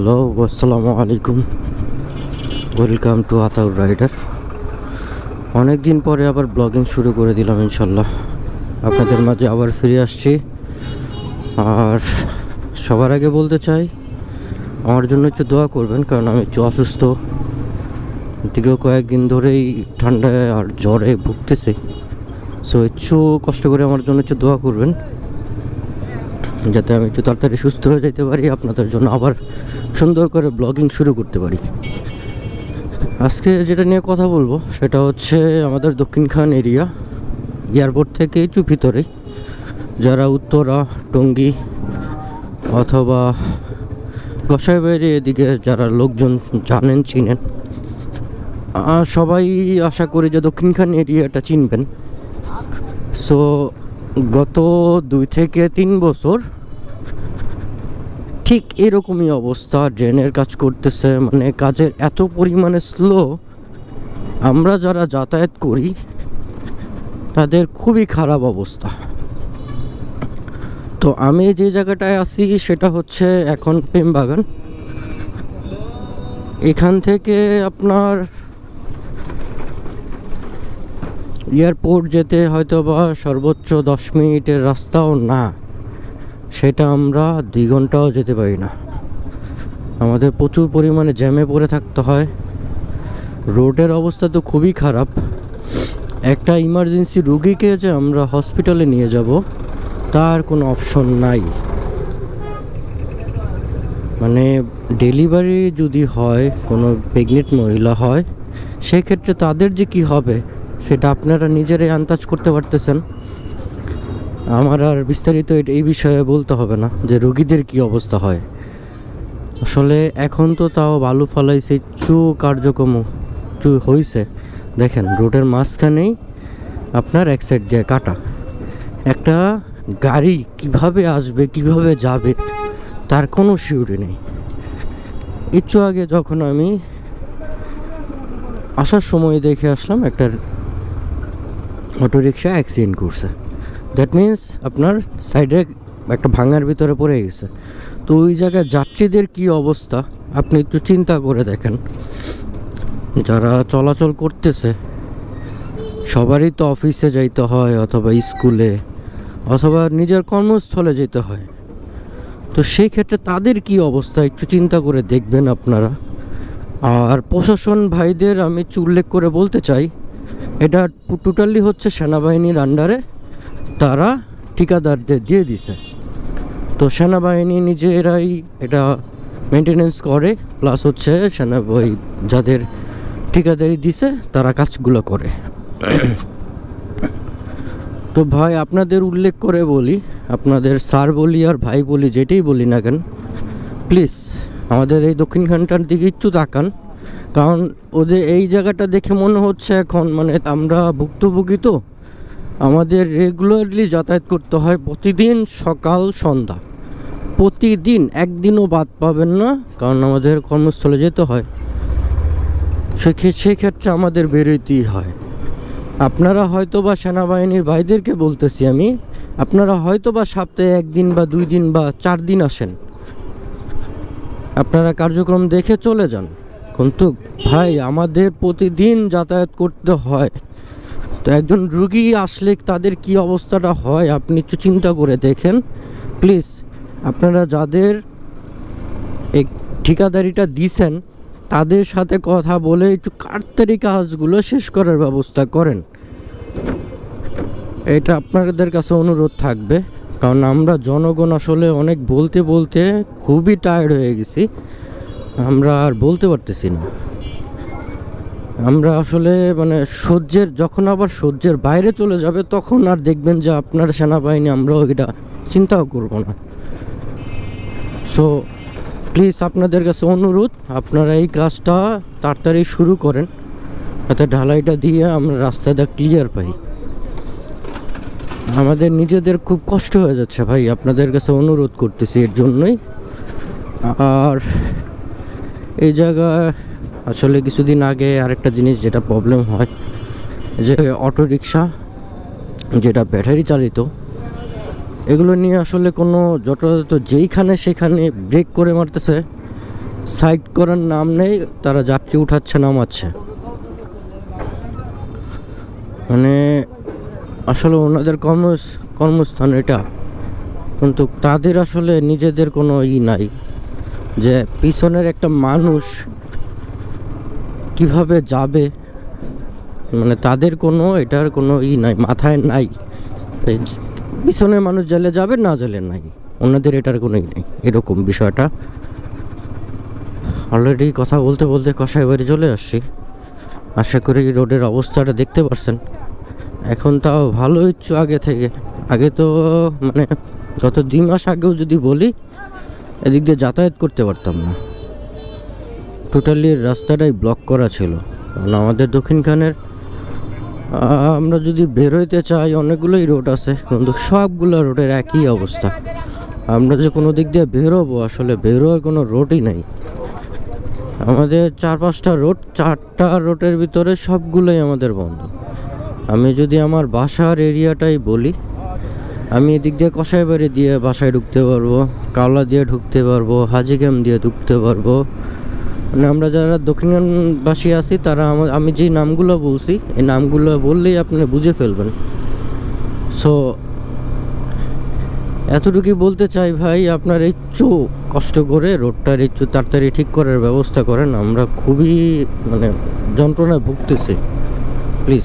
Hello আসসালামু আলাইকুম। Welcome to Ataur rider অনেক দিন পরে আবার ব্লগিং শুরু করে দিলাম ইনশাল্লাহ আপনাদের মাঝে আবার ফিরে আসছি। আর সবার আগে বলতে চাই, আমার জন্য একটু দোয়া করবেন, কারণ আমি একটু অসুস্থ। দীর্ঘ কয়েকদিন ধরেই ঠান্ডায় আর জ্বরে ভুগতেছি। সো একটু কষ্ট করে আমার জন্য একটু দোয়া করবেন। যাতে আমি একটু তাড়াতাড়ি সুস্থ হয়ে যেতে পারি, আপনাদের জন্য আবার সুন্দর করে ব্লগিং শুরু করতে পারি। আজকে যেটা নিয়ে কথা বলব, সেটা হচ্ছে আমাদের দক্ষিণখান এরিয়া এয়ারপোর্ট থেকে একটু ভিতরে। যারা উত্তরা, টঙ্গী অথবা গোসাই বাইরে এদিকে যারা লোকজন জানেন, চিনেন সবাই আশা করি যে দক্ষিণখান এরিয়াটা চিনবেন। সো গত দুই থেকে তিন বছর ঠিক এরকমই অবস্থা, ড্রেনের কাজ করতেছে মানে কাজের এত পরিমাণে স্লো আমরা যারা যাতায়াত করি, তাদের খুবই খারাপ অবস্থা। তো আমি যে জায়গাটায় আছি, সেটা হচ্ছে এখন প্রেমবাগান। এখান থেকে আপনার এয়ারপোর্ট যেতে হয়তো বা সর্বোচ্চ দশ মিনিটের রাস্তাও না। সেটা আমরা দুই ঘন্টাও যেতে পারি না। আমাদের প্রচুর পরিমাণে জ্যামে পড়ে থাকতে হয়। রোডের অবস্থা তো খুবই খারাপ। একটা ইমার্জেন্সি রুগীকে যে আমরা হসপিটালে নিয়ে যাব, তার কোনো অপশন নাই। মানে ডেলিভারি যদি হয়, কোনো প্রেগনেন্ট মহিলা হয়, সেক্ষেত্রে তাদের যে কি হবে? সেটা আপনারা নিজেরাই আন্দাজ করতে পারতেছেন। আমার আর বিস্তারিত এই বিষয়ে বলতে হবে না যে রোগীদের কি অবস্থা হয়। আসলে এখন তো তাও বালু ফালাইছে, চু কার্যক্রম চু হয়েছে দেখেন, রোডের মাঝখানেই আপনার এক সাইড দিয়ে কাটা। একটা গাড়ি কীভাবে আসবে, কীভাবে যাবে, তার কোনো শিউরি নেই। একটু আগে যখন আমি আসার সময় দেখে আসলাম একটা অটোরিকশা অ্যাক্সিডেন্ট করছে। দ্যাট মিন্স আপনার সাইডে একটা ভাঙার ভিতরে পড়ে গেছে। তো ওই জায়গায় যাত্রীদের কি অবস্থা? আপনি একটু চিন্তা করে দেখেন। যারা চলাচল করতেছে, সবারই তো অফিসে যাইতে হয় অথবা স্কুলে অথবা নিজের কর্মস্থলে যেতে হয়। তো সেই ক্ষেত্রে তাদের কি অবস্থা? একটু চিন্তা করে দেখবেন আপনারা। আর প্রশাসন ভাইদের আমি উল্লেখ করে বলতে চাই এটা টোটালি হচ্ছে সেনাবাহিনীর আন্ডারে তারা ঠিকাদারদের দিয়ে দিছে। তো সেনাবাহিনী নিজেরাই এটা মেনটেনেন্স করে প্লাস হচ্ছে সেনা ওই যাদের ঠিকাদারি দিছে, তারা কাজগুলো করে। তো ভাই, আপনাদের উল্লেখ করে বলি, আপনাদের স্যার বলি আর ভাই বলি, যেটাই বলি না কেন প্লিজ আমাদের এই দক্ষিণখানটার দিকে একটু তাকান। কারণ ওদের এই জায়গাটা দেখে মনে হচ্ছে এখন মানে আমরা ভুক্তভোগী তো, আমাদের রেগুলারলি যাতায়াত করতে হয় প্রতিদিন সকাল, সন্ধ্যা। প্রতিদিন, একদিনও বাদ পাবেন না, কারণ আমাদের কর্মস্থলে যেতে হয়। সেক্ষে- সেক্ষেত্রে আমাদের বেরোতেই হয়। আপনারা হয়তো বা সেনাবাহিনীর ভাইদেরকে বলতেছি আমি, আপনারা হয়তো বা সপ্তাহে একদিন বা দুই দিন বা চার দিন আসেন। আপনারা কার্যক্রম দেখে চলে যান। কিন্তু ভাই আমাদের প্রতিদিন যাতায়াত করতে হয়। তো একজন রুগী আসলে তাদের কি অবস্থাটা হয় আপনি একটু চিন্তা করে দেখেন। প্লিজ, আপনারা যাদের এই ঠিকাদারিটা দিছেন, তাদের সাথে কথা বলে একটু কাটতারি কাজগুলো শেষ করার ব্যবস্থা করেন। এটা আপনাদের কাছে অনুরোধ থাকবে, কারণ আমরা জনগণ আসলে অনেক বলতে বলতে খুবই টায়ার্ড হয়ে গেছি। আমরা আর বলতে পারতেছি না। আমরা আসলে মানে সহ্যের, যখন আবার সহ্যের বাইরে চলে যাবে, তখন আর দেখবেন যে আপনার সেনাবাহিনী আমরাও এটা চিন্তাও করব না। সো প্লিজ আপনাদের কাছে অনুরোধ, আপনারা এই কাজটা তাড়াতাড়ি শুরু করেন। যাতে ঢালাইটা দিয়ে আমরা রাস্তাটা ক্লিয়ার পাই। আমাদের নিজেদের খুব কষ্ট হয়ে যাচ্ছে ভাই, আপনাদের কাছে অনুরোধ করতেছি এর জন্যই। আর এই জায়গায় আসলে কিছুদিন আগে আরেকটা জিনিস যেটা প্রবলেম হয়, যে অটো রিক্সা যেটা ব্যাটারি চালিত, এগুলো নিয়ে আসলে কোনো যথাযথ যেইখানে সেখানে ব্রেক করে মারতেছে সাইড করার নাম নেই, তারা যাত্রী উঠাচ্ছে, নামাচ্ছে। মানে আসলে ওনাদের কর্ম কর্মস্থান এটা, কিন্তু তাদের আসলে নিজেদের কোনো ই নাই। যে পিছনের একটা মানুষ কীভাবে যাবে? মানে তাদের কোনো, এটার কোনো ই নাই, মাথায় নাই। পিছনের মানুষ জেলে যাবে, না জেলে নাই? ওনাদের এটার কোনো ই নেই, এরকম বিষয়টা। অলরেডি কথা বলতে বলতে কষাই বাড়ি চলে আসছি। আশা করি রোডের অবস্থাটা দেখতে পাচ্ছেন এখন তাও ভালো ইচ্ছু আগে থেকে। আগে তো মানে গত দুই মাস আগেও যদি বলি এদিক দিয়ে যাতায়াত করতে পারতাম না। টোটালি রাস্তাটাই ব্লক করা ছিল। কারণ আমাদের দক্ষিণখানের আমরা যদি বেরোইতে চাই, অনেকগুলোই রোড আছে। কিন্তু সবগুলো রোডের একই অবস্থা। আমরা যে কোনো দিক দিয়ে বেরোবো, আসলে বেরোয়ার কোনো রোডই নেই। আমাদের চার পাঁচটা রোড চারটা রোডের ভিতরে সবগুলোই আমাদের বন্ধ। আমি যদি আমার বাসার এরিয়াটাই বলি আমি এদিক দিয়ে কষাইবাড়ি দিয়ে বাসায় ঢুকতে পারব, কাওলা দিয়ে ঢুকতে পারব হাজিগ্রাম দিয়ে ঢুকতে পারব। মানে আমরা যারা দক্ষিণবাসী আছি, তারা আমা- যে নামগুলো বলছি, এই নামগুলো বললেই আপনি বুঝে ফেলবেন। সো এতটুকুই বলতে চাই ভাই, আপনার একটু কষ্ট করে রোডটার একটু তাড়াতাড়ি ঠিক করার ব্যবস্থা করেন, আমরা খুবই মানে যন্ত্রণায় ভুগতেছি। প্লিজ